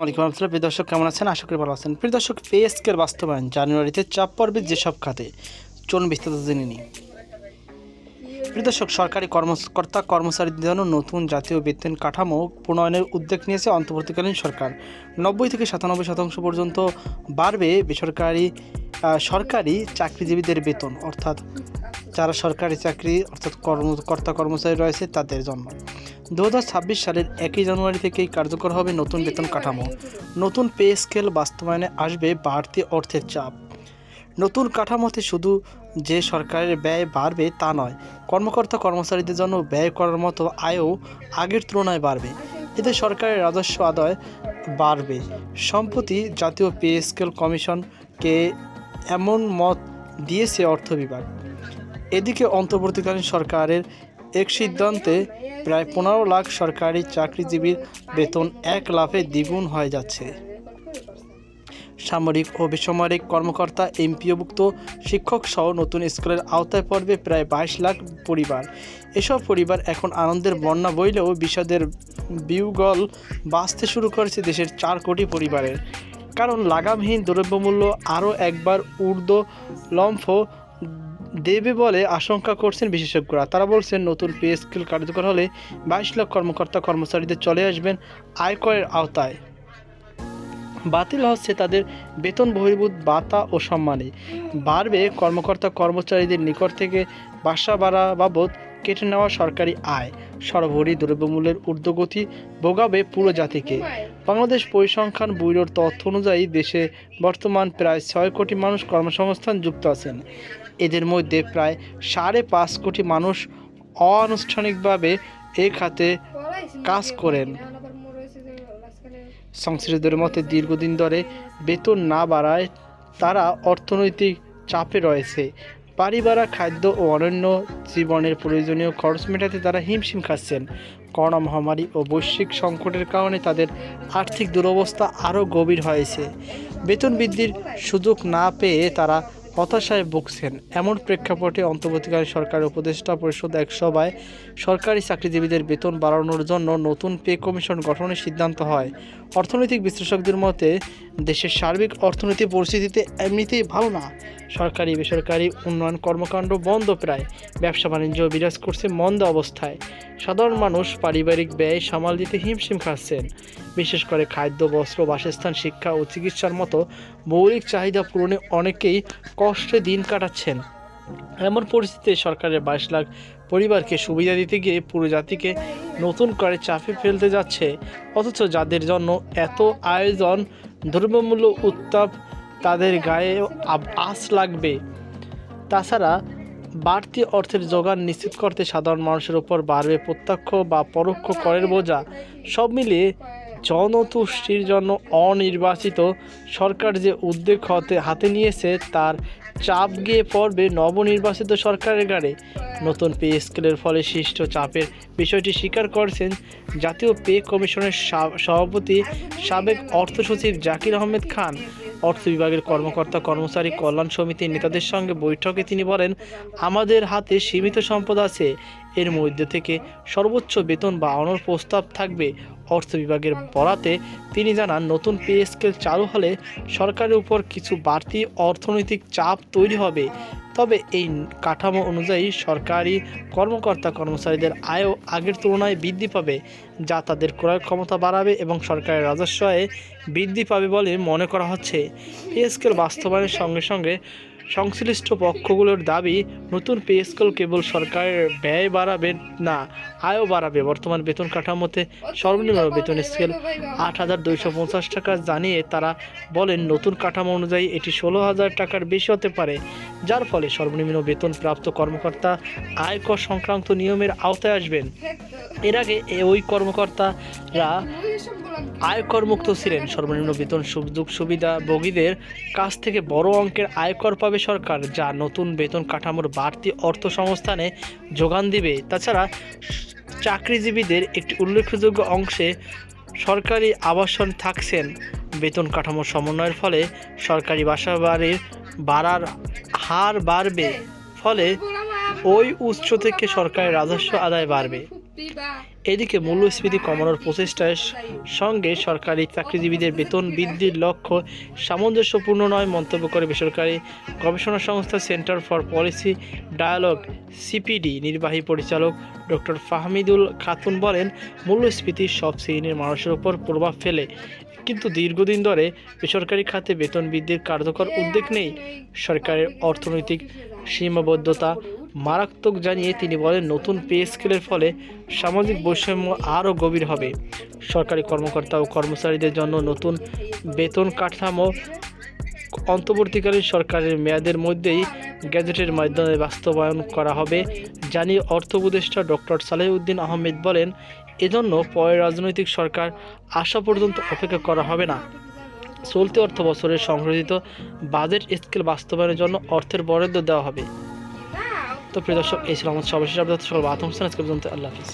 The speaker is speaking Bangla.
ওয়ালাইকুম আসসালাম। প্রিয় দর্শক, কেমন আছেন? আশা করি ভালো আছেন। প্রিয় দর্শক পে স্কেল বাস্তবায়ন, জানুয়ারিতে চাপ পড়বে যেসব খাতে, চলুন বিস্তারিত জেনে নিই। প্রিয় দর্শক, সরকারি কর্মকর্তা কর্মচারীদের জন্য নতুন জাতীয় বেতন কাঠামো প্রণয়নের উদ্যোগ নিয়েছে অন্তর্বর্তীকালীন সরকার। নব্বই থেকে সাতানব্বই শতাংশ পর্যন্ত বাড়বে বেসরকারি সরকারি চাকরিজীবীদের বেতন, অর্থাৎ যারা সরকারি চাকরি, অর্থাৎ কর্মকর্তা কর্মচারী রয়েছে তাদের জন্য। দু হাজার ছাব্বিশ সালের একই জানুয়ারি থেকেই কার্যকর হবে নতুন বেতন কাঠামো। নতুন পে স্কেল বাস্তবায়নে আসবে বাড়তি অর্থের চাপ। নতুন কাঠামোতে শুধু যে সরকারের ব্যয় বাড়বে তা নয়, কর্মকর্তা কর্মচারীদের জন্য ব্যয় করার মতো আয়ও আগের তুলনায় বাড়বে। এতে সরকারের রাজস্ব আদায় বাড়বে। সম্প্রতি জাতীয় পে স্কেল কমিশনকে এমন মত দিয়েছে অর্থ বিভাগ। এদিকে অন্তর্বর্তীকালীন সরকারের এক সিদ্ধান্তে প্রায় পনেরো লাখ সরকারি চাকরিজীবীর বেতন এক লাফে দ্বিগুণ হয়ে যাচ্ছে। সামরিক ও বেসামরিক কর্মকর্তা, এমপিওভুক্ত শিক্ষক সহ নতুন স্কুলের আওতায় পড়বে প্রায় বাইশ লাখ পরিবার। এসব পরিবার এখন আনন্দের বন্যা বইলেও বিষাদের বিউগল বাঁচতে শুরু করেছে দেশের চার কোটি পরিবারের। কারণ লাগামহীন দ্রব্যমূল্য আরও একবার ঊর্ধ্ব লম্ফ দেবে বলে আশঙ্কা করছেন বিশেষজ্ঞরা। তারা বলছেন, নতুন পে স্কেল কার্যকর হলে বাইশ লাখ কর্মকর্তা কর্মচারীদের চলে আসবেন আয়করের আওতায়। বাতিল হচ্ছে তাদের বেতন বহির্ভূত বাতা ও সম্মানে। বাড়বে কর্মকর্তা কর্মচারীদের নিকট থেকে বাসা ভাড়া বাবদ কেটে নেওয়া সরকারি আয়। সর্বোপরি দ্রব্যমূল্যের ঊর্ধ্বগতি ভোগাবে পুরো জাতিকে। বাংলাদেশ পরিসংখ্যান ব্যুরোর তথ্য অনুযায়ী দেশে বর্তমান প্রায় ছয় কোটি মানুষ কর্মসংস্থান যুক্ত আছেন। এদের মধ্যে প্রায় সাড়ে পাঁচ কোটি মানুষ অনানুষ্ঠানিকভাবে এ খাতে কাজ করেন। সংশ্লিষ্টদের মতে, দীর্ঘদিন ধরে বেতন না বাড়ায় তারা অর্থনৈতিক চাপে রয়েছে। বাড়ি ভাড়া খাদ্য ও অন্যান্য জীবনের প্রয়োজনীয় খরচ মেটাতে তারা হিমশিম খাচ্ছেন। করোনা মহামারী ও বৈশ্বিক সংকটের কারণে তাদের আর্থিক দুরবস্থা আরও গভীর হয়েছে। বেতন বৃদ্ধির সুযোগ না পেয়ে তারা হতাশায় ভুগছেন। এমন প্রেক্ষাপটে অন্তর্বর্তীকালীন সরকারের উপদেষ্টা পরিষদ এক সভায় সরকারি চাকরিজীবীদের বেতন বাড়ানোর জন্য নতুন পে কমিশন গঠনের সিদ্ধান্ত হয়। অর্থনৈতিক বিশ্লেষকদের মতে, দেশের সার্বিক অর্থনৈতিক পরিস্থিতিতে এমনিতেই ভালো না। সরকারি, বেসরকারি উন্নয়ন কর্মকাণ্ড বন্ধ প্রায়। ব্যবসা বাণিজ্য বিরাজ করছে মন্দ অবস্থায়। সাধারণ মানুষ পারিবারিক ব্যয় সামাল দিতে হিমশিম খাচ্ছেন। বিশেষ করে খাদ্য, বস্ত্র, বাসস্থান, শিক্ষা ও চিকিৎসার মতো মৌলিক চাহিদা পূরণে অনেকেই কষ্টে দিন কাটাচ্ছেন। এমন পরিস্থিতিতে সরকারের বাইশ লাখ পরিবারকে সুবিধা দিতে গিয়ে পুরো জাতিকে নতুন করে চাপে ফেলতে যাচ্ছে। অথচ যাদের জন্য এত আয়োজন ধর্মমূল্য উত্তাপ তাদের গায়ে আঁচ লাগবে। তাছাড়া বাড়তি অর্থের যোগান নিশ্চিত করতে সাধারণ মানুষের উপর বাড়বে প্রত্যক্ষ বা পরোক্ষ করের বোঝা। সব মিলিয়ে জনতুষ্টির জন্য অনির্বাচিত সরকার যে উদ্যোগ হতে হাতে নিয়েছে, তার চাপ গিয়ে পড়বে নবনির্বাচিত সরকারের গাড়ে। নতুন পে স্কেলের ফলে সৃষ্ট চাপের বিষয়টি স্বীকার করেছেন জাতীয় পে কমিশনের সভাপতি সাবেক অর্থ সচিব জাকির আহমেদ খান। অর্থ বিভাগের কর্মকর্তা কর্মচারী কল্যাণ সমিতির নেতাদের সঙ্গে বৈঠকে তিনি বলেন, আমাদের হাতে সীমিত সম্পদ আছে। এর মধ্যে থেকে সর্বোচ্চ বেতন বাড়ানোর প্রস্তাব থাকবে। অর্থ বিভাগের বরাতে তিনি জানান, নতুন পে স্কেল চালু হলে সরকারের উপর কিছু বাড়তি অর্থনৈতিক চাপ তৈরি হবে। তবে এই কাঠামো অনুযায়ী সরকারি কর্মকর্তা কর্মচারীদের আয়ও আগের তুলনায় বৃদ্ধি পাবে, যা তাদের ক্রয় ক্ষমতা বাড়াবে এবং সরকারের রাজস্ব আয়ে বৃদ্ধি পাবে বলে মনে করা হচ্ছে। পে স্কেল বাস্তবায়নের সঙ্গে সঙ্গে সংশ্লিষ্ট পক্ষগুলোর দাবি, নতুন পে স্কেল কেবল সরকারের ব্যয় বাড়াবে না, আয়ও বাড়াবে। বর্তমান বেতন কাঠামোতে সর্বনিম্ন বেতন স্কেল আট হাজার দুইশো পঞ্চাশ টাকা জানিয়ে তারা বলেন, নতুন কাঠামো অনুযায়ী এটি ষোলো হাজার টাকার বেশি হতে পারে, যার ফলে সর্বনিম্ন বেতন প্রাপ্ত কর্মকর্তা আয়কর সংক্রান্ত নিয়মের আওতায় আসবেন। এর আগে ওই কর্মকর্তারা আয়কর মুক্ত ছিলেন। সর্বনিম্ন বেতন সুযোগ সুবিধা ভোগীদের কাছ থেকে বড় অঙ্কের আয়কর পাবে সরকার, যা নতুন বেতন কাঠামোর বাড়তি অর্থ সংস্থানে যোগান দিবে। তাছাড়া চাকরিজীবীদের একটি উল্লেখযোগ্য অংশে সরকারি আবাসন থাকছেন। বেতন কাঠামো সমন্বয়ের ফলে সরকারি বাসা বাড়ির বাড়ার হার বাড়বে, ফলে ওই উৎস থেকে সরকারের রাজস্ব আদায় বাড়বে। এদিকে মূল্যস্ফীতি কমানোর প্রচেষ্টার সঙ্গে সরকারি চাকরিজীবীদের বেতন বৃদ্ধির লক্ষ্য সামঞ্জস্যপূর্ণ নয় মন্তব্য করে বেসরকারি গবেষণা সংস্থা centre for policy dialogue CPD নির্বাহী পরিচালক ডক্টর ফাহমিদুল খাতুন বলেন, মূল্যস্ফীতি সব শ্রেণির মানুষের উপর প্রভাব ফেলে। কিন্তু দীর্ঘদিন ধরে বেসরকারি খাতে বেতন বৃদ্ধির কার্যকর উদ্যোগ নেই। সরকারের অর্থনৈতিক সীমাবদ্ধতা মারাত্মক জানিয়ে তিনি বলেন, নতুন পে স্কেলের ফলে সামাজিক বৈষম্য আরও গভীর হবে। সরকারি কর্মকর্তা ও কর্মচারীদের জন্য নতুন বেতন কাঠামো অন্তর্বর্তীকালীন সরকারের মেয়াদের মধ্যেই গ্যাজেটের মাধ্যমে বাস্তবায়ন করা হবে, জানিয়ে অর্থ উপদেষ্টা ডক্টর সালেহউদ্দিন আহমেদ বলেন এজন্য পরে রাজনৈতিক সরকার আসা পর্যন্ত অপেক্ষা করা হবে না। চলতি অর্থ বছরের সংশোধিত বাজেট স্কেল বাস্তবায়নের জন্য অর্থের বরাদ্দ দেওয়া হবে। তো প্রিয় দর্শক, এই ছিল আমার সর্বশেষ আপনাদের সকল বাথরুম আজকে পর্যন্ত আল্লাহ হাফিজ।